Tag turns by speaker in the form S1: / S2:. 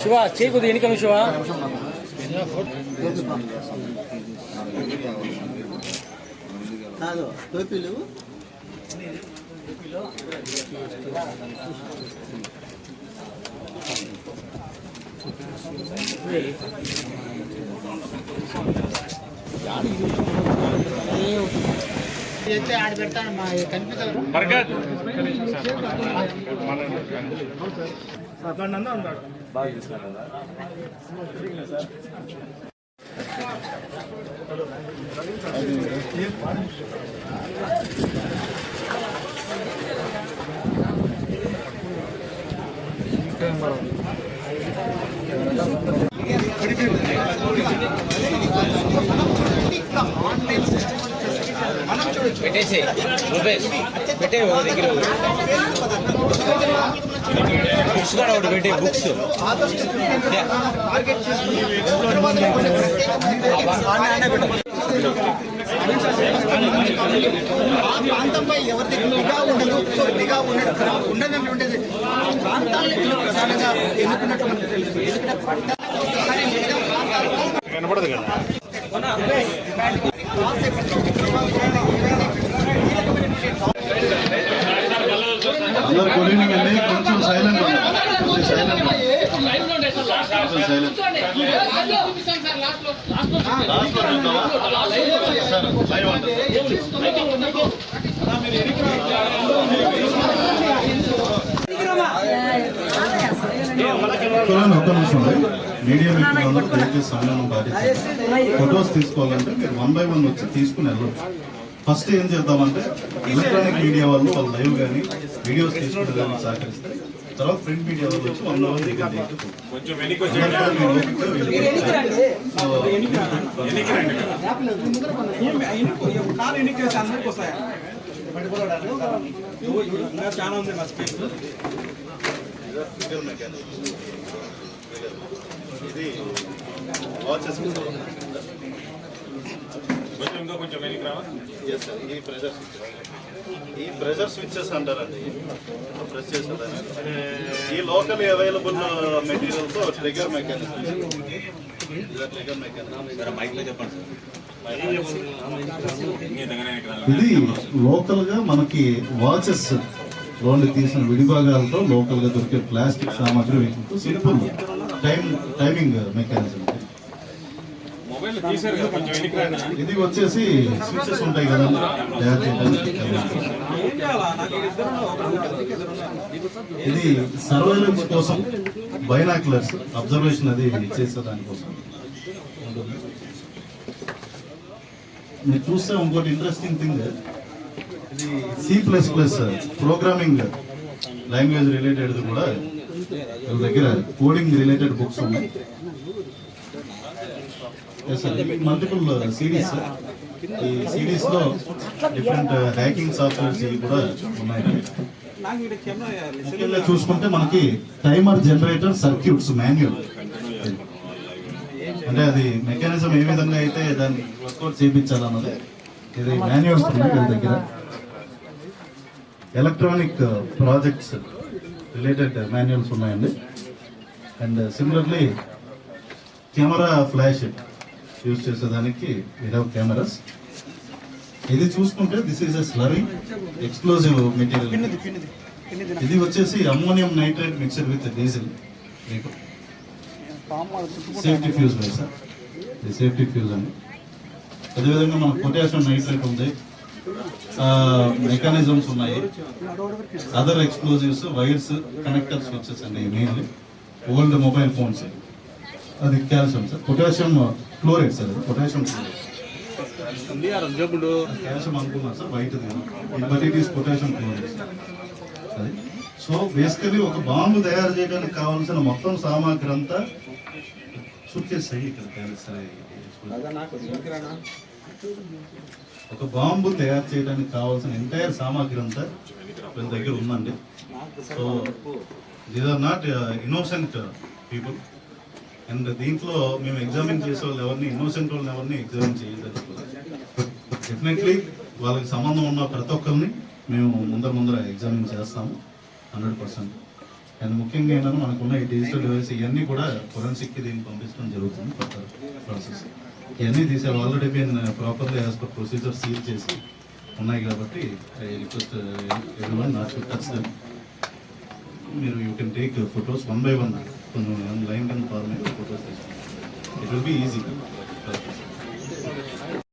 S1: శివ చేయకూడదు కొద్దిగా ఎన్నికలు శివ.
S2: కాదు టోపీలు. అయితే ఆడ పెడతాను మా కనిపిస్తారు
S1: పెట్టేసి రూపేష్ పెట్టే ఒక దగ్గర. బుక్స్ కూడా ఒకటి పెట్టే. బుక్స్
S2: ఆ ప్రాంతంపై ఎవరి దగ్గర నిఘా ఉండదు సో నిఘా ఉండదు ఉండనటువంటిది ఆ ప్రాంతాలని వీళ్ళు ప్రధానంగా ఎన్నుకున్నట్టు మనకు తెలుసు. ఎందుకంటే పట్టణాలకు ఒకసారి మిగతా
S3: చూడండి ఒక్క నిమిషం అండి మీడియా మిత్రులందరూ దయచేసి సమయం పాటించండి ఫొటోస్ తీసుకోవాలంటే మీరు వన్ బై వన్ వచ్చి తీసుకుని వెళ్ళొచ్చు ఫస్ట్ ఏం చేద్దామంటే ఎలక్ట్రానిక్ మీడియా వాళ్ళు వాళ్ళు లైవ్ కానీ వీడియోస్ తీసుకునే దానికి సహకరిస్తే తర్వాత ప్రింట్ మీడియా వాళ్ళు వచ్చి వన్ అవర్ దగ్గర
S1: చాలా ఉంది మా స్పేస్
S3: ఇది వాచెస్ Yes, sir. ఈ ప్రెజర్ ఈ ప్రెజర్ స్విచ్చెస్ అంటారండి. చేసేదాన్ని ఈ లోకల్ అవైలబుల్ మెటీరియల్తో ట్రిగర్ మెకానిజం ట్రిగర్ మెకానిజం ఇది లోకల్గా మనకి వాచెస్ లోన్లు తీసిన విడిభాగాలతో లోకల్గా దొరికే ప్లాస్టిక్ సామాగ్రి సింపుల్ టైం టైమింగ్ మెకానిజం ఇది వచ్చేసి స్విచెస్ ఉంటాయి కదా తయారు చేయడానికి ఇది సర్వేలెన్స్ కోసం బైనాక్యులర్స్ అబ్జర్వేషన్ అది చేసే దానికోసం. మీరు చూస్తే ఇంకోటి ఇంట్రెస్టింగ్ థింగ్ ఇది C plus plus programming language related కూడా దగ్గర కోడింగ్ రిలేటెడ్ బుక్స్ ఉన్నాయి. మల్టిపుల్ సిరీస్ ఈ సిరీస్ uh, uh, లో డిఫరెంట్ హ్యాకింగ్ సాఫ్ట్వేర్స్ ఇవి కూడా ఉన్నాయి. ముఖ్యంగా చూసుకుంటే మనకి టైమర్ జనరేటర్ సర్క్యూట్స్ మాన్యువల్ అంటే అది మెకానిజం ఏ విధంగా అయితే దాన్ని వర్కౌట్ చేయించాలన్నది. ఇది మాన్యువల్స్ ఉన్నాయి వీళ్ళ దగ్గర. ఎలక్ట్రానిక్ ప్రాజెక్ట్స్ రిలేటెడ్ మాన్యువల్స్ ఉన్నాయండి. And similarly camera flash use చేసేదానికి వీ హ్యావ్ కెమెరాస్ ఇది చూసుకుంటే this is a slurry explosive material ఇది వచ్చేసి ammonium nitrate mixer with diesel మీకు సేఫ్టీ ఫ్యూజ్ సార్. ఇది సేఫ్టీ ఫ్యూజ్ అండి. అదేవిధంగా మన పొటాషియం నైట్రేట్ ఉంది. మెకానిజమ్స్ ఉన్నాయి. Other explosives wires connector switches అండి మెయిన్లీ ఓల్డ్ మొబైల్ ఫోన్స్ అది calcium sir potassium chloride sir potassium calcium అనుకున్నాను sir white but it is potassium chloride అది సో బేసికలీ ఒక బాంబు తయారు చేయడానికి కావాల్సిన మొత్తం సామాగ్రి అంతా షూట్ చేస్తాయి ఇక్కడ సరే ఒక బాంబు తయారు చేయడానికి కావాల్సిన ఎంటైర్ సామాగ్రి అంతా వీళ్ళ దగ్గర ఉందండి. So these are not innocent people and దీంట్లో మేము ఎగ్జామిన్ చేసే వాళ్ళు ఎవరిని ఇన్నోసెంట్ వాళ్ళని ఎవరిని ఎగ్జామిన్ చేయలేదు డెఫినెట్లీ వాళ్ళకి సంబంధం ఉన్న ప్రతి ఒక్కరిని మేము ముందర ముందర ఎగ్జామిన్ చేస్తాము హండ్రెడ్ పర్సెంట్. అండ్ ముఖ్యంగా ఏంటంటే మనకున్న ఈ డిజిటల్ డివైస్ ఇవన్నీ కూడా ఫొరెన్సిక్కి దీన్ని పంపించడం జరుగుతుంది కొత్త ప్రాసెస్ ఇవన్నీ తీసే ఆల్రెడీ మేము properly as per procedure seal చేసి ఉన్నాయి కాబట్టి ఐ రిక్వెస్ట్ ఎవరి నాట్ టచ్ మీరు you can take photos one by one online confirm है फ़ोटोज़ दे दो इट विल बी इजी